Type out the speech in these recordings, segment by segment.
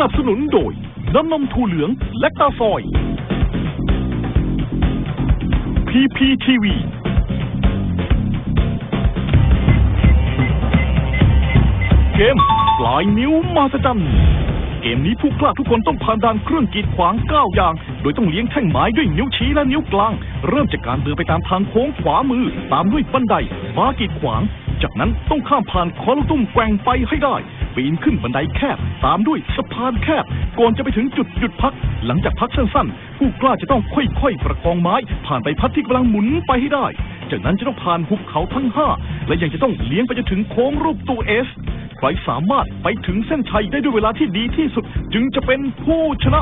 นับสนุนโดย น้ำนมถั่วเหลืองและตาซอย PPTV เกมปลายนิ้วมาสจันเกมนี้ผู้กล้าทุกคนต้องผ่านด่านเครื่องกีดขวาง9อย่าง โดยต้องเลี้ยงแท่งไม้ด้วยนิ้วชี้และนิ้วกลาง เริ่มจากการเดินไปตามทางโค้งขวามือ ตามด้วยบันไดมากีดขวาง จากนั้นต้องข้ามผ่านคอลูกตุ้มแกว่งไปให้ได้ ปีนขึ้นบันไดแคบ ตามด้วยสะพานแคบ ก่อนจะไปถึงจุดหยุดพัก หลังจากพักสั้นๆ ผู้กล้าจะต้องค่อยๆ ประคองไม้ ผ่านไปพัดที่กำลังหมุนไปให้ได้ จากนั้นจะต้องผ่านหุบเขาทั้งห้าและยังจะต้องเลี้ยงไปจนถึงโค้งรูปตัวเอสใครสามารถไปถึงเส้นชัยได้ด้วยเวลาที่ดีที่สุด จึงจะเป็นผู้ชนะ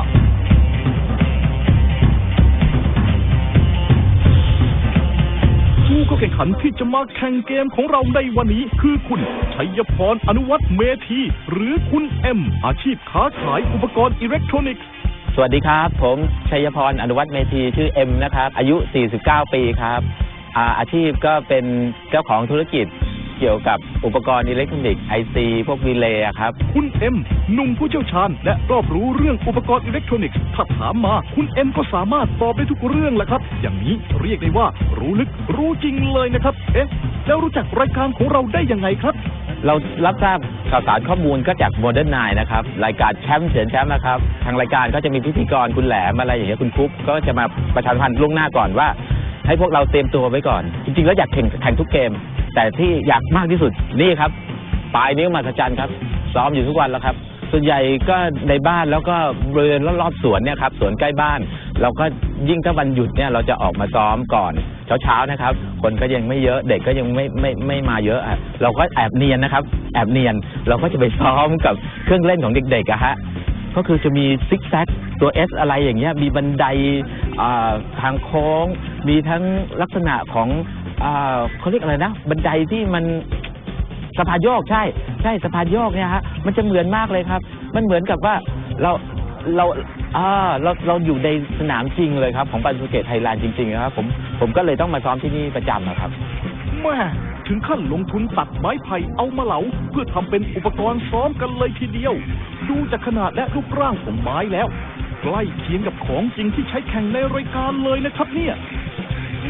ผู้เข้าแข่งขันที่จะมาแข่งเกมของเราในวันนี้ คือคุณชัยพรอนุวัฒน์เมธี หรือคุณเอ็ม อาชีพค้าขายอุปกรณ์อิเล็กทรอนิกส์ สวัสดีครับ ผมชัยพรอนุวัฒน์เมธีชื่อเอ็มนะครับ อายุ 49 ปีครับอาอาชีพก็เป็นเจ้าของธุรกิจ เกี่ยวกับอุปกรณ์อิเล็กทรอนิกส์ไอซีพวกรีเลย์อะครับ คุณเอ็มหนุ่มผู้เชี่ยวชาญ และรอบรู้เรื่องอุปกรณ์อิเล็กทรอนิกส์ถ้าถามมา คุณเอ็มก็สามารถตอบได้ทุกเรื่องแหละครับ อย่างนี้เรียกได้ว่ารู้ลึกรู้จริงเลยนะครับ เอ๊ะแล้วรู้จักรายการของเราได้ยังไงครับ เรารับทราบข่าวสารข้อมูลก็จากโมเดิร์นไนนะครับ รายการแชมป์เสียนแชมป์นะครับ ทางรายการก็จะมีพิธีกรคุณแหลมอะไรอย่างเงี้ยคุณคุปก็จะมาประชาสัมพันธ์ล่วงหน้าก่อนว่า ให้พวกเราเตรียมตัวไว้ก่อน จริงๆแล้วอยากแข่งแข่งทุกเกม แต่ที่อยากมากที่สุดนี่ครับปลายนิ้วมาสจันครับ ซ้อมอยู่ทุกวันแล้วครับ ส่วนใหญ่ก็ในบ้านแล้วก็บริเวณรอบๆสวนเนี่ยครับสวนใกล้บ้าน เราก็ยิ่งถ้าวันหยุดเนี่ยเราจะออกมาซ้อมก่อนเช้าๆนะครับ คนก็ยังไม่เยอะเด็กก็ยังไม่ไม่ไม่มาเยอะอะเราก็แอบเนียนนะครับ แอบเนียนเราก็จะไปซ้อมกับเครื่องเล่นของเด็กๆอะฮะก็คือจะมีซิกแซกตัว S อสอะไรอย่างเงี้ยมีบันไดทางโค้ง มีทั้งลักษณะของ อ่าเขาเรียกอะไรนะ บันไดที่มันสะพานโยกใช่ ใช่สะพานโยกเนี่ยฮะมันจะเหมือนมากเลยครับ มันเหมือนกับว่าเราเราอ่าเราเราอยู่ในสนามจริงเลยครับ ของบันสุเกตไทยแลนด์จริงๆนะครับผมผมก็เลยต้องมาซ้อมที่นี่ประจำอะครับ แม่ถึงขั้นลงทุนตัดไม้ไผ่เอามาเหลา เพื่อทำเป็นอุปกรณ์ซ้อมกันเลยทีเดียว ดูจากขนาดและรูปร่างของไม้แล้ว ใกล้เคียงกับของจริงที่ใช้แข่งในรายการเลยนะครับเนี่ย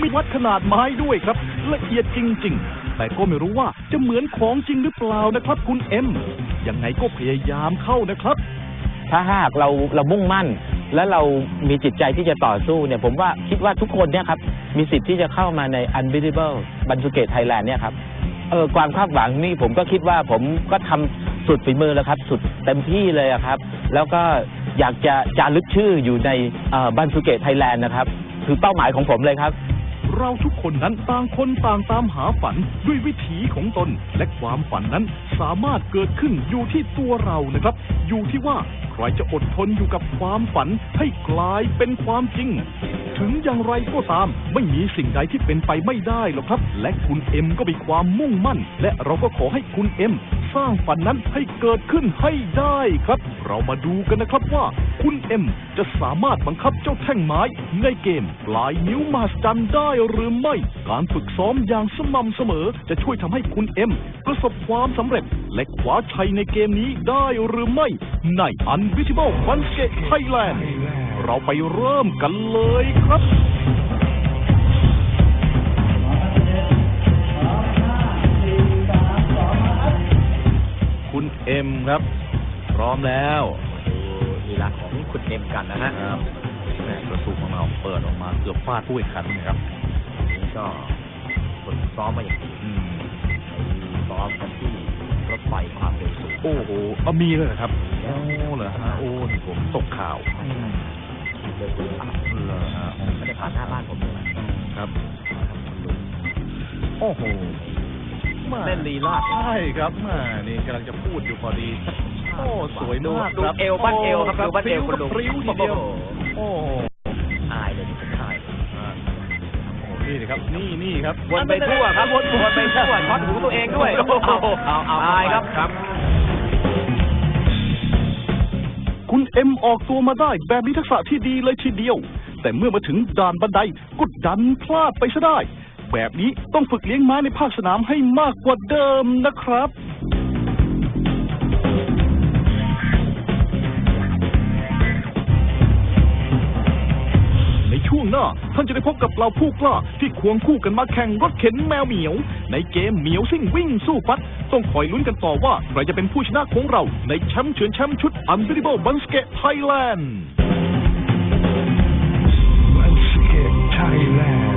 มีวัดขนาดไม้ด้วยครับ ละเอียดจริง ๆ แต่ก็ไม่รู้ว่าจะเหมือนของจริงหรือเปล่านะครับ คุณเอ็มยังไงก็พยายามเข้านะครับ ถ้าหากเราเรามุ่งมั่น และเรามีจิตใจที่จะต่อสู้เนี่ยผมว่าคิดว่าทุกคนเนี่ยครับมีสิทธิ์ที่จะเข้ามาใน Unbeatable บันสุเกตไทยแลนด์เนี่ยครับเออความคาดหวังนี่ผมก็คิดว่าผมก็ทำสุดฝีมือแล้วครับ สุดเต็มที่เลยครับ แล้วก็อยากจะจารึกชื่ออยู่ในบันสุเกตไทยแลนด์นะครับ คือเป้าหมายของผมเลยครับ เราทุกคนนั้นต่างคนต่างตามหาฝันด้วยวิถีของตน และความฝันนั้นสามารถเกิดขึ้นอยู่ที่ตัวเรานะครับ อยู่ที่ว่าใครจะอดทนอยู่กับความฝันให้กลายเป็นความจริง ถึงอย่างไรก็ตาม ไม่มีสิ่งใดที่เป็นไปไม่ได้หรอกครับ และคุณเอ็มก็มีความมุ่งมั่น และเราก็ขอให้คุณเอ็ม สร้างฝันนั้นให้เกิดขึ้นให้ได้ครับ เรามาดูกันนะครับว่า คุณเอ็มจะสามารถบังคับเจ้าแท่งไม้ในเกมปลายนิ้วมาสจันได้หรือไม่ การฝึกซ้อมอย่างสม่ำเสมอ จะช่วยทำให้คุณเอ็มประสบความสำเร็จ และคว้าชัยในเกมนี้ได้หรือไม่ ใน Unbeatable f u n s k e t Thailand เราไปเริ่มกันเลยครับ ครับ พร้อมแล้วลีลาของคุณเอ็มกันนะฮะครับแหม่ประตูของเราเปิดออกมาเกือบฟาดผู้แข่งขันนะครับนี่ก็ฝึกซ้อมมาอย่างดีอืมซ้อมกันที่รถไฟความเร็วสูงโอ้โหเอามีเลยเหรอครับโอ้เหรอฮะโอ้นี่ผมตกข่าวเร็วสูงอะเหรอฮะไม่ได้ผ่านหน้าบ้านผมเลยครับโอ้โห มาเล่นลีลาด ใช่ครับมานี่กำลังจะพูดอยู่พอดี โอ้ สวยดูมากดูครับเอวบ้านเอวครับดูบ้านเอวคุณลุงพริ้วทีเดียวโอ้โหอายเลยผมอายอ่าโอ้นี่นะครับ นี่นี่ครับวนไปทั่วครับวนวนไปทั่วช็อตหูตัวเองด้วยโอ้โหเอาเอาอายครับครับ คุณเอ็มออกตัวมาได้แบบมีทักษะที่ดีเลยทีเดียว แต่เมื่อมาถึงด่านบันไดก็ดันพลาดไปซะได้ แบบนี้ต้องฝึกเลี้ยงม้าในภาคสนามให้มากกว่าเดิมนะครับ ในช่วงหน้าท่านจะได้พบกับเราผู้กล้าที่ควงคู่กันมาแข่งรถเข็นแมวเหมียว ในเกมเหมียวซิ่งวิ่งสู้ฟัด ต้องคอยลุ้นกันต่อว่าใครจะเป็นผู้ชนะของเรา ในแชมป์เฉือนแชมป์ชุด Unbelievable b a n s k e t Thailand Thailand